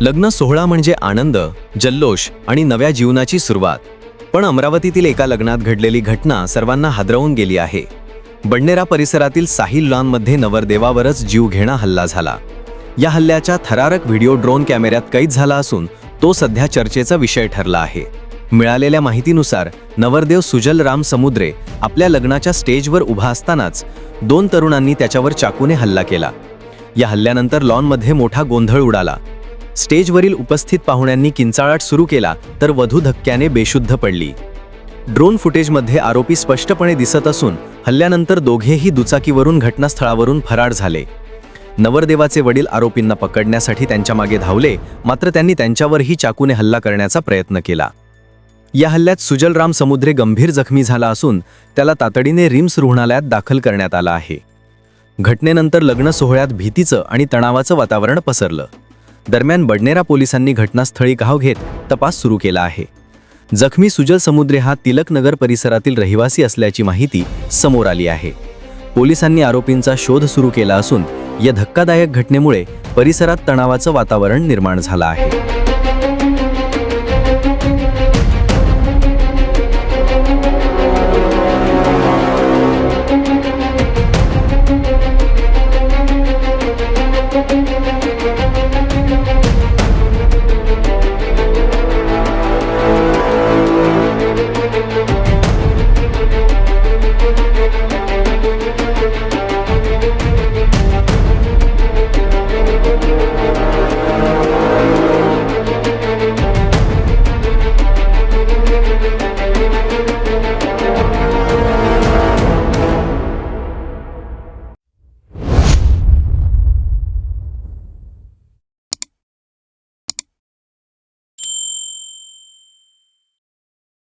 लग्न सोहळा म्हणजे आनंद जल्लोष आणि नव्या जीवनाची सुरुवात. पण अमरावतीतील एका लग्नात घडलेली घटना सर्वांना हादरवून गेली आहे. बडनेरा परिसरातील साहिल लॉनमध्ये नवरदेवावरच जीवघेणा हल्ला झाला. या हल्ल्याचा थरारक व्हिडिओ ड्रोन कॅमेऱ्यात कैद झाला असून तो सध्या चर्चेचा विषय ठरला आहे. मिळालेल्या माहितीनुसार नवरदेव सुजल राम समुद्रे आपल्या लग्नाच्या स्टेजवर उभा असतानाच दोन तरुणांनी त्याच्यावर चाकूने हल्ला केला. या हल्ल्यानंतर लॉनमध्ये मोठा गोंधळ उडाला. स्टेजवरील उपस्थित पाहुण्यांनी किंचाळाट सुरू केला तर वधू धक्क्याने बेशुद्ध पडली. ड्रोन फुटेजमध्ये आरोपी स्पष्टपणे दिसत असून हल्ल्यानंतर दोघेही दुचाकीवरून घटनास्थळावरून फरार झाले. नवरदेवाचे वडील आरोपींना पकडण्यासाठी त्यांच्या मागे धावले मात्र त्यांनी त्यांच्यावरही चाकूने हल्ला करण्याचा प्रयत्न केला. या हल्ल्यात सुजलराम समुद्रे गंभीर जखमी झाला असून त्याला तातडीने रिम्स रुग्णालयात दाखल करण्यात आला आहे. घटनेनंतर लग्न सोहळ्यात भीतीचं आणि तणावाचं वातावरण पसरलं. दरम्यान बडनेरा पोलिसांनी घटनास्थळी घाव घेत तपास सुरू केला आहे. जखमी सुजल समुद्रे हा तिलकनगर परिसरातील रहिवासी असल्याची माहिती समोर आली आहे. पोलिसांनी आरोपींचा शोध सुरू केला असून या धक्कादायक घटनेमुळे परिसरात तणावाचं वातावरण निर्माण झालं आहे.